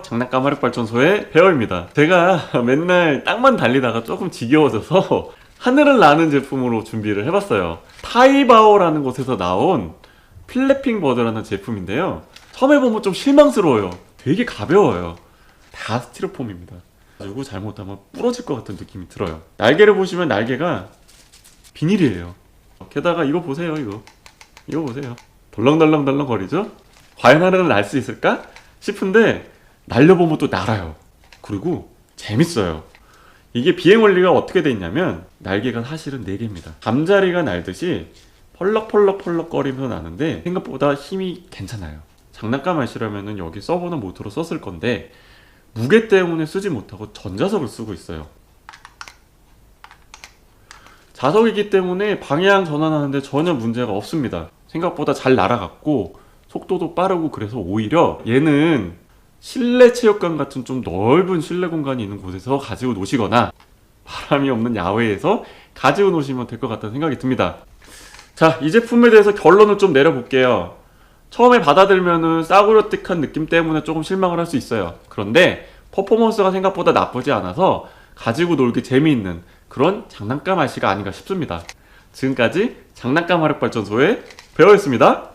장난감 화력발전소의 배어입니다. 제가 맨날 땅만 달리다가 조금 지겨워져서 하늘을 나는 제품으로 준비를 해봤어요. 타이바오라는 곳에서 나온 필래핑 버드라는 제품인데요. 처음에 보면 좀 실망스러워요. 되게 가벼워요. 다 스티로폼입니다. 그리고 잘못하면 부러질 것 같은 느낌이 들어요. 날개를 보시면 날개가 비닐이에요. 게다가 이거 보세요, 이거. 이거 보세요. 덜렁덜렁덜렁 거리죠? 과연 하늘은 날수 있을까? 싶은데 날려보면 또 날아요. 그리고 재밌어요. 이게 비행 원리가 어떻게 돼 있냐면 날개가 사실은 4개입니다. 잠자리가 날듯이 펄럭펄럭펄럭 거리면서 나는데 생각보다 힘이 괜찮아요. 장난감 하시려면 여기 서버는 모터로 썼을 건데 무게 때문에 쓰지 못하고 전자석을 쓰고 있어요. 자석이기 때문에 방향 전환하는데 전혀 문제가 없습니다. 생각보다 잘 날아갔고 속도도 빠르고 그래서 오히려 얘는 실내 체육관 같은 좀 넓은 실내 공간이 있는 곳에서 가지고 노시거나 바람이 없는 야외에서 가지고 노시면 될 것 같다는 생각이 듭니다. 자, 이 제품에 대해서 결론을 좀 내려볼게요. 처음에 받아들면은 싸구려틱한 느낌 때문에 조금 실망을 할 수 있어요. 그런데 퍼포먼스가 생각보다 나쁘지 않아서 가지고 놀기 재미있는 그런 장난감 아시가 아닌가 싶습니다. 지금까지 장난감 화력발전소의 배어였습니다.